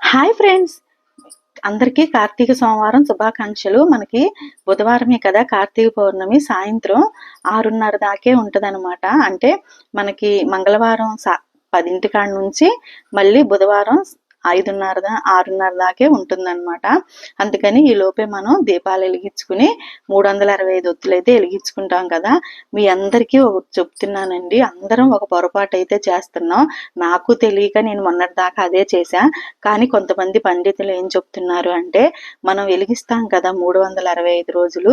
Hi friends. అందరికీ కార్తీక సోమవారం శుభాకాంక్షలు. మనకి బుధవారమే కదా కార్తీక పౌర్ణమి. సాయంత్రం ఆరున్నర దాకే ఉంటుందన్నమాట. అంటే మనకి మంగళవారం సా పదింటి కాడ నుంచి మళ్ళీ బుధవారం ఐదున్నర ఆరున్నర దాకే ఉంటుందన్నమాట. అందుకని ఈ లోపే మనం దీపాలు వెలిగించుకుని మూడు వందల అరవై ఐదు ఒత్తులు అయితే వెలిగించుకుంటాం కదా. మీ అందరికీ ఒక చెప్తున్నానండి. అందరం ఒక పొరపాటు అయితే చేస్తున్నాం. నాకు తెలియక నేను మొన్నటి దాకా అదే చేశా. కానీ కొంతమంది పండితులు ఏం చెప్తున్నారు అంటే మనం వెలిగిస్తాం కదా మూడు వందల అరవై ఐదు రోజులు.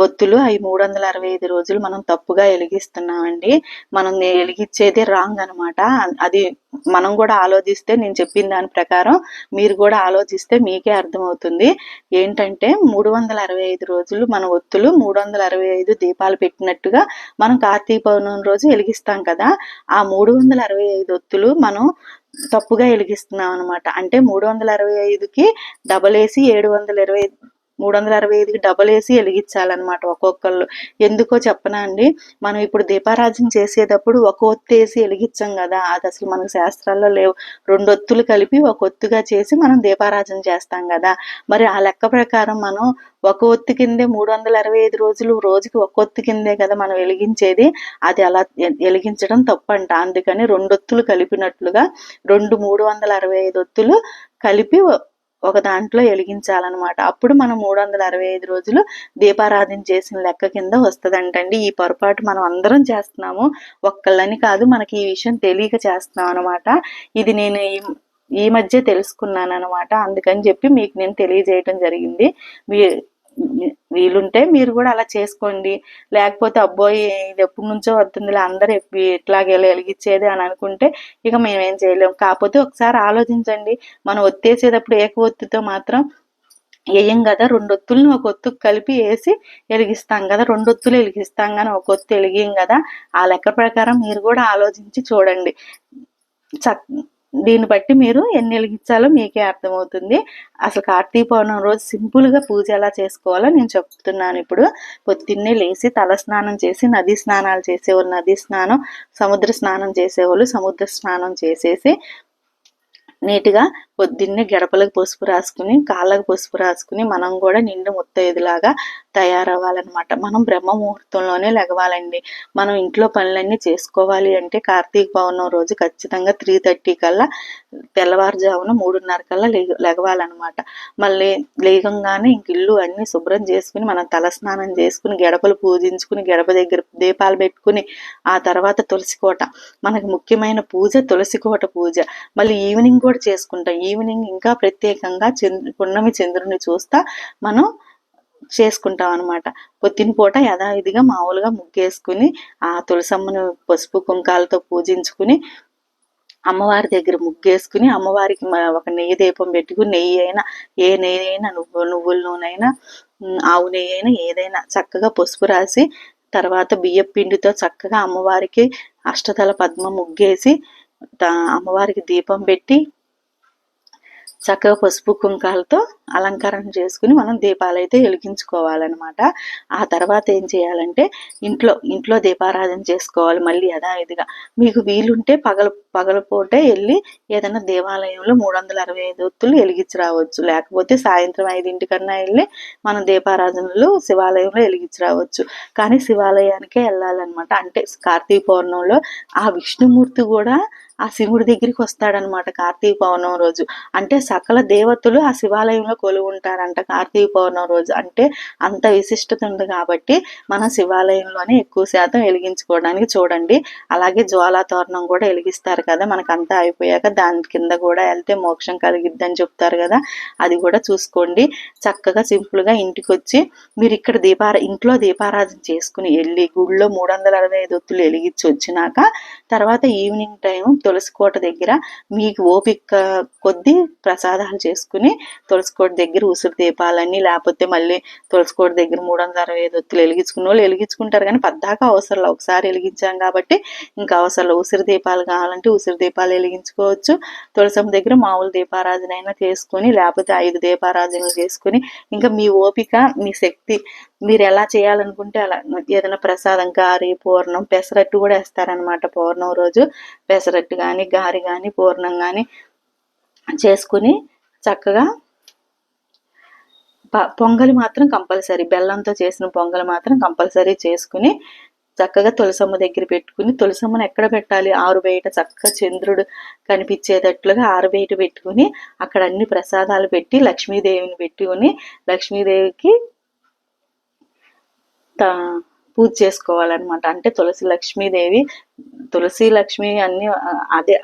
ఒత్తులు అవి మూడు వందల అరవై ఐదు రోజులు మనం తప్పుగా వెలిగిస్తున్నామండి. మనం వెలిగించేదే రాంగ్ అనమాట అది మనం కూడా ఆలోచిస్తే నేను చెప్పిన దాని ప్రకారం మీరు కూడా ఆలోచిస్తే మీకే అర్థమవుతుంది. ఏంటంటే మూడు వందల అరవై ఐదు రోజులు మన ఒత్తులు మూడు వందల అరవై ఐదు దీపాలు పెట్టినట్టుగా మనం కార్తీక పౌర్ణమి రోజు వెలిగిస్తాం కదా. ఆ మూడు వందల అరవై ఐదు ఒత్తులు మనం తప్పుగా వెలిగిస్తున్నాం అనమాట అంటే మూడు వందల అరవై ఐదుకి డబల్ వేసి ఏడు వందల ఇరవై మూడు వందల అరవై ఐదుకి డబల్ వేసి వెలిగించాలన్నమాట ఒక్కొక్కళ్ళు. ఎందుకో చెప్పనా అండి? మనం ఇప్పుడు దీపారాజన చేసేటప్పుడు ఒక ఒత్తు వేసి వెలిగించాం కదా అది అసలు మనకు శాస్త్రాల్లో లేవు. రెండు ఒత్తులు కలిపి ఒక ఒత్తుగా చేసి మనం దీపారాజన చేస్తాం కదా. మరి ఆ లెక్క ప్రకారం మనం ఒక ఒత్తి కిందే మూడు వందల అరవై ఐదు రోజులు రోజుకి ఒక ఒత్తు కిందే కదా మనం వెలిగించేది అది అలా వెలిగించడం తప్పంట. అందుకని రెండు ఒత్తులు కలిపినట్లుగా రెండు మూడు వందల అరవై ఐదు ఒత్తులు కలిపి ఒక దాంట్లో వెలిగించాలన్నమాట. అప్పుడు మనం మూడు వందల అరవై ఐదు రోజులు దీపారాధన చేసిన లెక్క కింద వస్తుందంటండి. ఈ పొరపాటు మనం అందరం చేస్తున్నాము. ఒక్కళ్ళని కాదు మనకి ఈ విషయం తెలియక చేస్తున్నాం అనమాట ఇది నేను ఈ ఈ మధ్య తెలుసుకున్నాను అనమాట అందుకని చెప్పి మీకు నేను తెలియజేయటం జరిగింది. మీ వీలుంటే మీరు కూడా అలా చేసుకోండి. లేకపోతే అబ్బోయి ఇది ఎప్పటి నుంచో వస్తుందిలే అందరు ఇట్లాగే వెలిగించేది అని అనుకుంటే ఇక మేమేం చేయలేము కాకపోతే ఒకసారి ఆలోచించండి. మనం ఒత్తేసేటప్పుడు ఏక ఒత్తితో మాత్రం వేయం కదా రెండు ఒత్తుల్ని ఒక ఒత్తు కలిపి వేసి వెలిగిస్తాం కదా రెండు ఒత్తులు వెలిగిస్తాం కానీ ఒక ఒత్తు వెలిగిం కదా ఆ లెక్క ప్రకారం మీరు కూడా ఆలోచించి చూడండి. చక్ దీన్ని బట్టి మీరు ఎన్ని వెలిగించాలో మీకే అర్థమవుతుంది. అసలు కార్తీక పౌర్ణమి రోజు సింపుల్గా పూజ ఎలా చేసుకోవాలో నేను చెప్తున్నాను ఇప్పుడు. పొద్దున్నే లేచి తల స్నానం చేసి నది స్నానాలు చేసేవాళ్ళు నది స్నానం సముద్ర స్నానం చేసేవాళ్ళు సముద్ర స్నానం చేసేసి నీట్గా పొద్దున్నే గడపలకు పసుపు రాసుకుని కాళ్ళకు పసుపు రాసుకుని మనం కూడా నిండు ముత్తైదులాగా తయారవ్వాలన్నమాట. మనం బ్రహ్మ ముహూర్తంలోనే లెగవాలండి. మనం ఇంట్లో పనులన్నీ చేసుకోవాలి అంటే కార్తీక పౌర్ణం రోజు ఖచ్చితంగా త్రీ థర్టీ కల్లా తెల్లవారుజామున మూడున్నర కల్లా లెగవాలన్నమాట. మళ్ళీ లేగంగానే ఇంక ఇల్లు అన్ని శుభ్రం చేసుకుని మనం తలస్నానం చేసుకుని గడపలు పూజించుకుని గడప దగ్గర దీపాలు పెట్టుకుని ఆ తర్వాత తులసి కోట మనకు ముఖ్యమైన పూజ తులసి కోట పూజ. మళ్ళీ ఈవినింగ్ కూడా చేసుకుంటాం. ఈవినింగ్ ఇంకా ప్రత్యేకంగా చంద్రు పున్నమి చంద్రుని చూస్తా మనం చేసుకుంటాం అనమాట పొద్దున పూట యథావిధిగా మామూలుగా ముగ్గేసుకుని ఆ తులసమ్మను పసుపు కుంకాలతో పూజించుకుని అమ్మవారి దగ్గర ముగ్గేసుకుని అమ్మవారికి ఒక నెయ్యి దీపం పెట్టుకుని నెయ్యి అయినా ఏ నెయ్యి అయినా నువ్వు నువ్వుల నూనె ఆవు నెయ్యి అయినా ఏదైనా చక్కగా పసుపు రాసి తర్వాత బియ్యం పిండితో చక్కగా అమ్మవారికి అష్టతల పద్మ ముగ్గేసి అమ్మవారికి దీపం పెట్టి చక్కగా పసుపు కుంకాలతో అలంకరణ చేసుకుని మనం దీపాలు అయితే వెలిగించుకోవాలన్నమాట. ఆ తర్వాత ఏం చేయాలంటే ఇంట్లో ఇంట్లో దీపారాధన చేసుకోవాలి మళ్ళీ యథావిధిగా. మీకు వీలుంటే పగలు పగలపూటే వెళ్ళి ఏదైనా దేవాలయంలో మూడు వందల అరవై ఐదు ఒత్తులు వెలిగించి రావచ్చు. లేకపోతే సాయంత్రం ఐదింటికన్నా వెళ్ళి మనం దీపారాధనలు శివాలయంలో వెలిగించి రావచ్చు. కానీ శివాలయానికే వెళ్ళాలన్నమాట. అంటే కార్తీక పౌర్ణంలో ఆ విష్ణుమూర్తి కూడా ఆ శివుడి దగ్గరికి వస్తాడనమాట కార్తీక పౌర్ణం రోజు. అంటే సకల దేవతలు ఆ శివాలయంలో కొలు ఉంటారంట కార్తీక పౌర్ణం రోజు. అంటే అంత విశిష్టత ఉంది కాబట్టి మనం శివాలయంలోనే ఎక్కువ శాతం వెలిగించుకోవడానికి చూడండి. అలాగే జ్వాలా తోరణం కూడా వెలిగిస్తారు కదా మనకు అంతా అయిపోయాక దాని కింద కూడా వెళ్తే మోక్షం కలిగిద్దని చెప్తారు కదా అది కూడా చూసుకోండి. చక్కగా సింపుల్గా ఇంటికి వచ్చి మీరు ఇక్కడ దీపార ఇంట్లో దీపారాధన చేసుకుని వెళ్ళి గుళ్ళో మూడు వందల అరవై ఐదు ఒత్తులు వెలిగించి వచ్చినాక తర్వాత ఈవినింగ్ టైం తులసి కోట దగ్గర మీకు ఓపిక కొద్దీ ప్రసాదాలు చేసుకుని తులసికోట దగ్గర ఉసిరి దీపాలన్నీ లేకపోతే మళ్ళీ తులసికోట దగ్గర మూడు వందల అరవై ఐదు ఒత్తులు వెలిగించుకున్న వాళ్ళు వెలిగించుకుంటారు కానీ పద్దాక అవసరం ఒకసారి వెలిగించాం కాబట్టి ఇంకా అవసరం ఉసిరి దీపాలు కావాలంటే ఉసిరి దీపాలు వెలిగించుకోవచ్చు. తులసం దగ్గర మామూలు దీపారాధన అయినా చేసుకుని లేకపోతే ఐదు దీపారాధనలు చేసుకుని ఇంకా మీ ఓపిక మీ శక్తి మీరు ఎలా చేయాలనుకుంటే అలా. ఏదైనా ప్రసాదం గారి పూర్ణం పెసరట్టు కూడా వేస్తారనమాట పూర్ణం రోజు. పెసరట్టు కానీ గారి కానీ పూర్ణం కానీ చేసుకుని చక్కగా పొంగలి మాత్రం కంపల్సరీ. బెల్లంతో చేసిన పొంగలి మాత్రం కంపల్సరీ చేసుకుని చక్కగా తులసమ్మ దగ్గర పెట్టుకుని తులసమ్మను ఎక్కడ పెట్టాలి? ఆరు బయట చక్కగా చంద్రుడు కనిపించేటట్లుగా ఆరు బయట పెట్టుకుని అక్కడ అన్ని ప్రసాదాలు పెట్టి లక్ష్మీదేవిని పెట్టుకుని లక్ష్మీదేవికి త- పూజ చేసుకోవాలన్నమాట. అంటే తులసి లక్ష్మీదేవి తులసి లక్ష్మి అన్ని అదే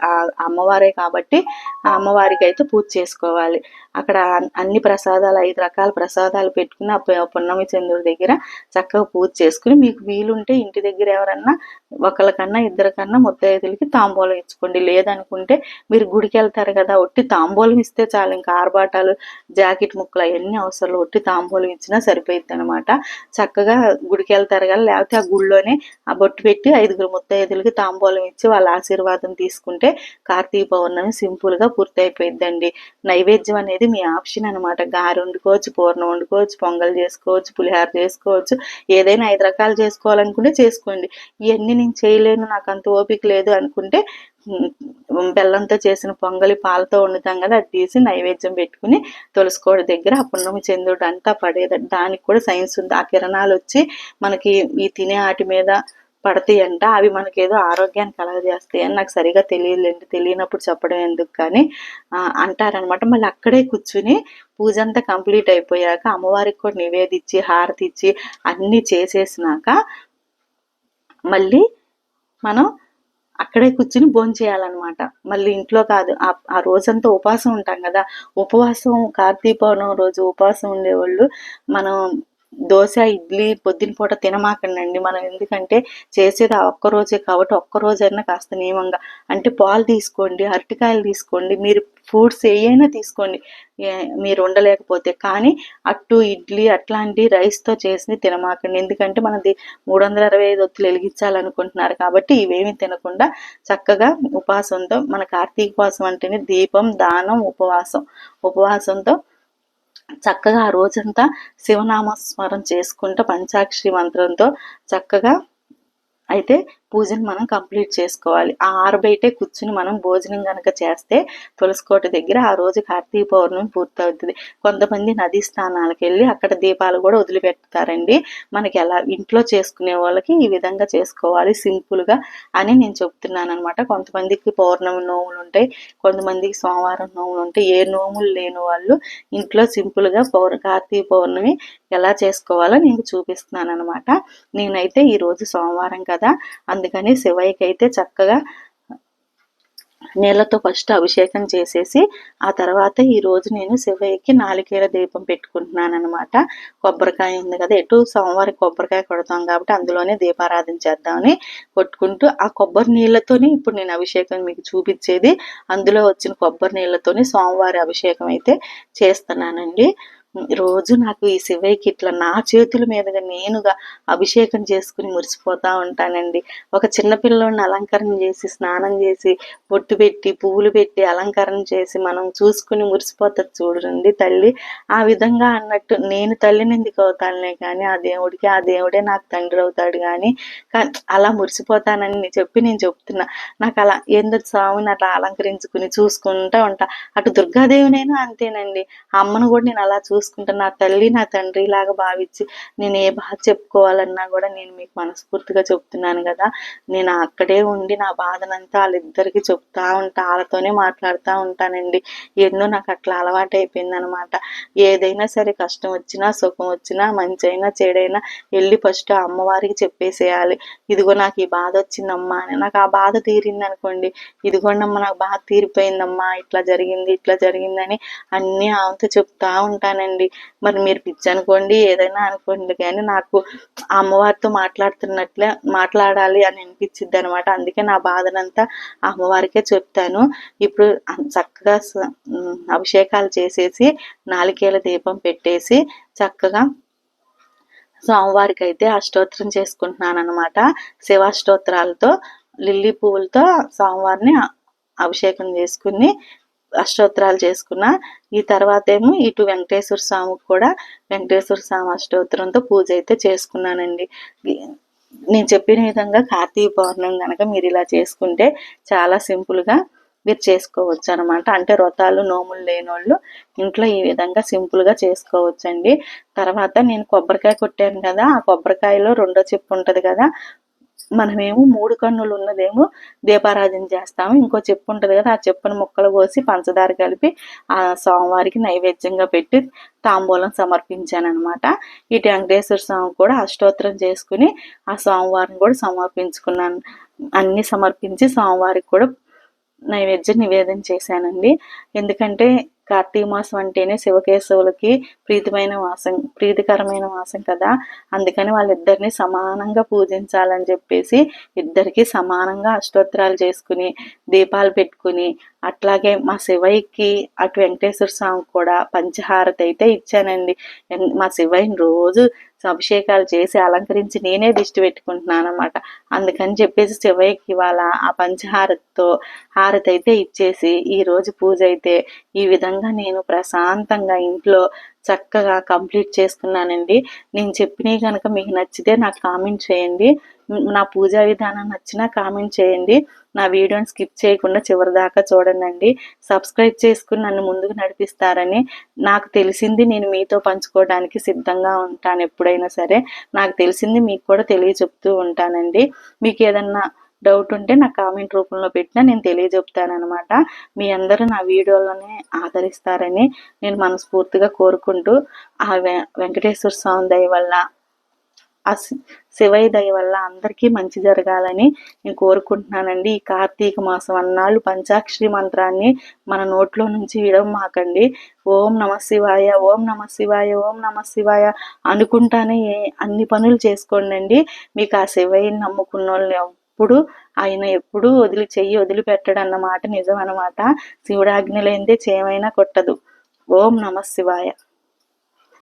అమ్మవారే కాబట్టి ఆ అమ్మవారికి అయితే పూజ చేసుకోవాలి. అక్కడ అన్ని ప్రసాదాలు ఐదు రకాల ప్రసాదాలు పెట్టుకుని ఆ పున్నమి చంద్రుడి దగ్గర చక్కగా పూజ చేసుకుని మీకు వీలుంటే ఇంటి దగ్గర ఎవరన్నా ఒకరికన్నా ఇద్దరికన్నా ముత్తైదులకి తాంబూలం ఇచ్చుకోండి. లేదనుకుంటే మీరు గుడికి వెళ్తారు కదా ఒట్టి తాంబూలం ఇస్తే చాలు. ఇంకా ఆర్భాటాలు జాకెట్ ముక్కలు అవన్నీ అవసరాలు. ఒట్టి తాంబూలం ఇచ్చినా సరిపోయిద్ది అనమాట చక్కగా గుడికి వెళ్తారు కదా లేకపోతే ఆ గుడిలోనే ఆ బొట్టు పెట్టి ఐదుగురు దేవుడికి తాంబూలం ఇచ్చి వాళ్ళ ఆశీర్వాదం తీసుకుంటే కార్తీక పౌర్ణమి సింపుల్గా పూర్తయిపోయిద్దండి. పూర్తి అయిపోయిద్దండి నైవేద్యం అనేది మీ ఆప్షన్ అనమాట గారు వండుకోవచ్చు పూర్ణం వండుకోవచ్చు పొంగల్ చేసుకోవచ్చు పులిహార చేసుకోవచ్చు. ఏదైనా ఐదు రకాలు చేసుకోవాలనుకుంటే చేసుకోండి. ఇవన్నీ నేను చేయలేను నాకు అంత ఓపిక లేదు అనుకుంటే బెల్లంతో చేసిన పొంగలి పాలతో వండుతాం కదా అది తీసి నైవేద్యం పెట్టుకుని తులసికోడ దగ్గర ఆ పున్నమి చంద్రుడు అంతా పడేది దానికి కూడా సైన్స్ ఉంది. ఆ కిరణాలు వచ్చి మనకి ఈ తినే వాటి మీద పడతాయి అంట. అవి మనకి ఏదో ఆరోగ్యాన్ని కలగజేస్తాయి అని నాకు సరిగా తెలియలేండి తెలియనప్పుడు చెప్పడం ఎందుకు కానీ అంటారనమాట. మళ్ళీ అక్కడే కూర్చుని పూజ అంతా కంప్లీట్ అయిపోయాక అమ్మవారికి కూడా నివేదించి హారతి ఇచ్చి అన్నీ చేసేసినాక మళ్ళీ మనం అక్కడే కూర్చుని భోంచేయాలన్నమాట మళ్ళీ ఇంట్లో కాదు ఆ- ఆ రోజంతా ఉపవాసం ఉంటాం కదా. ఉపవాసం కార్తీక పౌర్ణమి రోజు ఉపవాసం ఉండేవాళ్ళు. మనం దోశ ఇడ్లీ పొద్దున పూట తినమాకండి మనం ఎందుకంటే చేసేది ఆ ఒక్క రోజే కాబట్టి ఒక్కరోజైనా కాస్త నియమంగా. అంటే పాలు తీసుకోండి అరటికాయలు తీసుకోండి మీరు ఫ్రూట్స్ ఏయైనా తీసుకోండి. మీరు ఉండలేకపోతే కానీ అట్టు ఇడ్లీ అట్లాంటి రైస్తో చేసి తినమాకండి. ఎందుకంటే మనది మూడు వందల అరవై ఐదు ఒత్తులు వెలిగించాలనుకుంటున్నారు కాబట్టి ఇవేమి తినకుండా చక్కగా ఉపవాసంతో మన కార్తీక ఉపవాసం అంటేనే దీపం దానం ఉపవాసం. ఉపవాసంతో చక్కగా ఆ రోజంతా శివనామస్మరణ చేసుకుంటూ పంచాక్షి మంత్రంతో చక్కగా అయితే పూజను మనం కంప్లీట్ చేసుకోవాలి. ఆ ఆరబయటే కూర్చుని మనం భోజనం కనుక చేస్తే తులసికోట దగ్గర ఆ రోజు కార్తీక పౌర్ణమి పూర్తవుతుంది. కొంతమంది నదీ స్నానాలకు వెళ్ళి అక్కడ దీపాలు కూడా వదిలిపెడతారండి. మనకి ఎలా ఇంట్లో చేసుకునే వాళ్ళకి ఈ విధంగా చేసుకోవాలి సింపుల్గా అని నేను చెప్తున్నాను అనమాట కొంతమందికి పౌర్ణమి నోములు ఉంటాయి కొంతమందికి సోమవారం నోములు ఉంటాయి. ఏ నోములు లేని వాళ్ళు ఇంట్లో సింపుల్గా పౌర్ కార్తీక పౌర్ణమి ఎలా చేసుకోవాలో నేను చూపిస్తున్నాను అనమాట నేనైతే ఈ రోజు సోమవారం కదా అందుకని శివయ్యకి అయితే చక్కగా నీళ్ళతో ఫస్ట్ అభిషేకం చేసేసి ఆ తర్వాత ఈ రోజు నేను శివయ్యకి నాలుగేళ్ళ దీపం పెట్టుకుంటున్నాను అనమాట కొబ్బరికాయ ఉంది కదా ఎటు సోమవారం కొబ్బరికాయ కొడతాం కాబట్టి అందులోనే దీపారాధన చేద్దామని కొట్టుకుంటూ ఆ కొబ్బరి నీళ్ళతోనే ఇప్పుడు నేను అభిషేకం మీకు చూపించేది. అందులో వచ్చిన కొబ్బరి నీళ్ళతోనే సోమవారి అభిషేకం అయితే చేస్తున్నానండి. రోజు నాకు ఈ శివయ్యకి ఇట్లా నా చేతుల మీదుగా నేనుగా అభిషేకం చేసుకుని మురిసిపోతా ఉంటానండి. ఒక చిన్న పిల్లోడిని అలంకరణ చేసి స్నానం చేసి బొట్టు పెట్టి పువ్వులు పెట్టి అలంకరణ చేసి మనం చూసుకుని మురిసిపోతుంది చూడండి తల్లి. ఆ విధంగా అన్నట్టు నేను తల్లిని ఎందుకు అవుతానులే కానీ ఆ దేవుడికి ఆ దేవుడే నాకు తండ్రి అవుతాడు కానీ అలా మురిసిపోతానని చెప్పి నేను చెప్తున్నా. నాకు అలా ఏందో స్వామిని అట్లా అలంకరించుకుని చూసుకుంటా ఉంటా. అటు దుర్గాదేవినైనా అంతేనండి. ఆ అమ్మను కూడా నేను అలా చూసుకుంటా నా తల్లి నా తండ్రి లాగా భావించి నేను ఏ బాధ చెప్పుకోవాలన్నా కూడా నేను మీకు మనస్ఫూర్తిగా చెప్తున్నాను కదా. నేను అక్కడే ఉండి నా బాధనంతా వాళ్ళిద్దరికి చెప్తా ఉంటా వాళ్ళతోనే మాట్లాడుతూ ఉంటానండి. ఎన్నో నాకు అట్లా అలవాటు అయిపోయింది అనమాట ఏదైనా సరే కష్టం వచ్చినా సుఖం వచ్చినా మంచి అయినా చెడైనా వెళ్ళి ఫస్ట్ అమ్మవారికి చెప్పేసేయాలి. ఇదిగో నాకు ఈ బాధ వచ్చిందమ్మా అని. నాకు ఆ బాధ తీరింది అనుకోండి ఇదిగోండమ్మా నాకు బాధ తీరిపోయిందమ్మా ఇట్లా జరిగింది ఇట్లా జరిగిందని అన్నీ ఆమెతో చెప్తా ఉంటానండి. మరి మీరు పిచ్చి అనుకోండి ఏదైనా అనుకోండి కానీ నాకు ఆ అమ్మవారితో మాట్లాడుతున్నట్లే మాట్లాడాలి అని అనిపించింది అనమాట అందుకే నా బాధనంతా ఆ అమ్మవారికే చెప్తాను. ఇప్పుడు చక్కగా అభిషేకాలు చేసేసి నాలుకేల దీపం పెట్టేసి చక్కగా సోమవారికి అయితే అష్టోత్తరం చేసుకుంటున్నాను అనమాట శివాష్టోత్తరాలతో లిల్లీ పువ్వులతో సోమవారిని అభిషేకం చేసుకుని అష్టోత్తరాలు చేసుకున్న ఈ తర్వాత ఏమో ఇటు వెంకటేశ్వర స్వామికి కూడా వెంకటేశ్వర స్వామి అష్టోత్తరంతో పూజ అయితే చేసుకున్నానండి. నేను చెప్పిన విధంగా కార్తీక పౌర్ణమి కనుక మీరు ఇలా చేసుకుంటే చాలా సింపుల్గా మీరు చేసుకోవచ్చు అనమాట అంటే వ్రతాలు నోములు లేనోళ్ళు ఇంట్లో ఈ విధంగా సింపుల్గా చేసుకోవచ్చండి. తర్వాత నేను కొబ్బరికాయ కొట్టాను కదా ఆ కొబ్బరికాయలో రెండో చెప్పు ఉంటుంది కదా మనమేమో మూడు కన్నులు ఉన్నదేమో దీపారాధన చేస్తాము. ఇంకో చెప్పు ఉంటుంది కదా ఆ చెప్పును ముక్కలు కోసి పంచదార కలిపి ఆ స్వామివారికి నైవేద్యంగా పెట్టి తాంబూలం సమర్పించాను అనమాట ఈ వెంకటేశ్వర స్వామి కూడా అష్టోత్తరం చేసుకుని ఆ స్వామివారిని కూడా సమర్పించుకున్నాను. అన్ని సమర్పించి స్వామివారికి కూడా నైవేద్యం నివేదన చేశానండి. ఎందుకంటే కార్తీక మాసం అంటేనే శివకేశవులకి ప్రీతిమైన మాసం ప్రీతికరమైన మాసం కదా. అందుకని వాళ్ళిద్దరిని సమానంగా పూజించాలని చెప్పేసి ఇద్దరికి సమానంగా అష్టోత్తరాలు చేసుకుని దీపాలు పెట్టుకుని అట్లాగే మా శివయ్యకి అటు వెంకటేశ్వర స్వామి కూడా పంచహారతి అయితే ఇచ్చానండి. మా శివయ్యని రోజు అభిషేకాలు చేసి అలంకరించి నేనే దిష్టి పెట్టుకుంటున్నాను అనమాట అందుకని చెప్పేసి శివయ్యకి ఇవాళ ఆ పంచహారతితో హారతి అయితే ఇచ్చేసి ఈ రోజు పూజ అయితే ఈ విధంగా నేను ప్రశాంతంగా ఇంట్లో చక్కగా కంప్లీట్ చేసుకున్నానండి నేను చెప్పినవి కనుక మీకు నచ్చితే నాకు కామెంట్ చేయండి. నా పూజా విధానం నచ్చినా కామెంట్ చేయండి. నా వీడియోని స్కిప్ చేయకుండా చివరి దాకా చూడండి సబ్స్క్రైబ్ చేసుకుని నన్ను ముందుకు నడిపిస్తారని నాకు తెలిసింది నేను మీతో పంచుకోవడానికి సిద్ధంగా ఉంటాను ఎప్పుడైనా సరే. నాకు తెలిసింది మీకు కూడా తెలియచెప్తూ ఉంటానండి. మీకు ఏదన్నా డౌట్ ఉంటే నాకు కామెంట్ రూపంలో పెట్టినా నేను తెలియజెప్తానమాట మీ అందరూ నా వీడియోలని ఆదరిస్తారని నేను మనస్ఫూర్తిగా కోరుకుంటూ ఆ వెంకటేశ్వర స్వామి దయ వల్ల ఆ శివయ్య దయ వల్ల అందరికీ మంచి జరగాలని నేను కోరుకుంటున్నానండి. ఈ కార్తీక మాసం అన్నాళ్ళు పంచాక్షరి మంత్రాన్ని మన నోట్లో నుంచి విడవమాకండి. ఓం నమ శివాయ ఓం నమ శివాయ ఓం నమ శివాయ అనుకుంటానే అన్ని పనులు చేసుకోండి మీకు ఆ శివయ్యని నమ్ముకున్న వాళ్ళు ఎప్పుడు ఆయన ఎప్పుడు వదిలి చెయ్యి వదిలిపెట్టడు అన్నమాట నిజం అన్నమాట శివుడాజ్ఞ లేనిదే చేయమైనా కొట్టదు. ఓం నమ శివాయ.